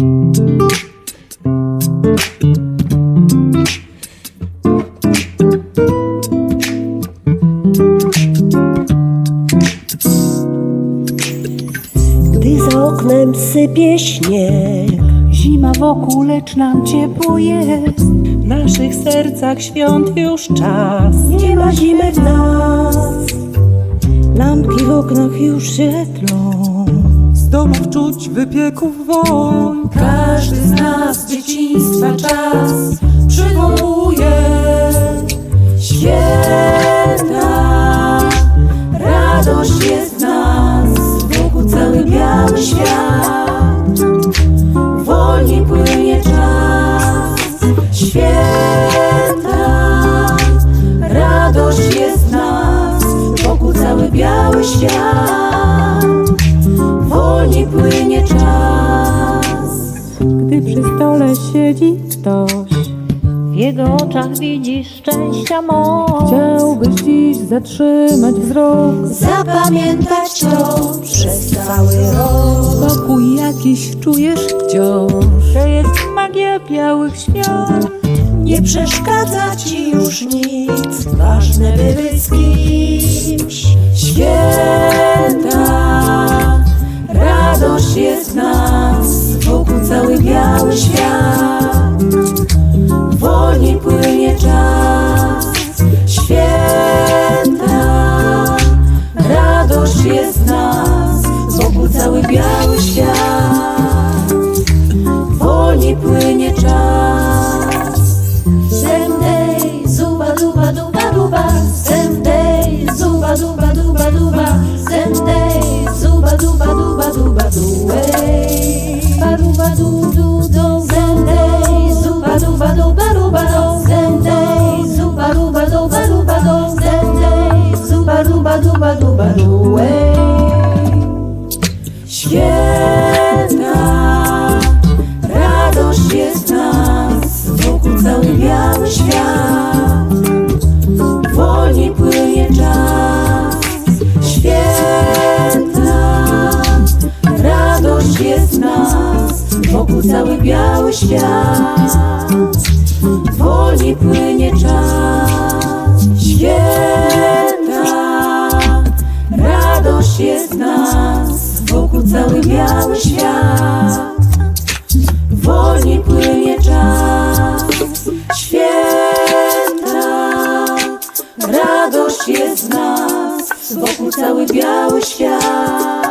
Gdy za oknem sypie śnieg Zima wokół, lecz nam ciepło jest. W naszych sercach świąt już czas. Nie ma zimy w nas Lampki w oknach już się tlą domów czuć wypieków woń. Każdy z nas dzieciństwa czas siedzi ktoś, W jego oczach widzisz szczęścia moc. chciałbyś dziś zatrzymać wzrok. Zapamiętać to przez cały rok. Spokój jakiś czujesz wciąż. To jest magia białych świąt. Nie przeszkadza ci już nic, ważne by być z kimś. Święta, duey. Święta, radość jest w nas, wokół cały biały świat. Wolniej płynie czas, święta, radość jest w nas, wokół cały biały świat. Wolniej płynie świat. Wolniej płynie czas, święta, radość jest w nas, wokół cały biały świat.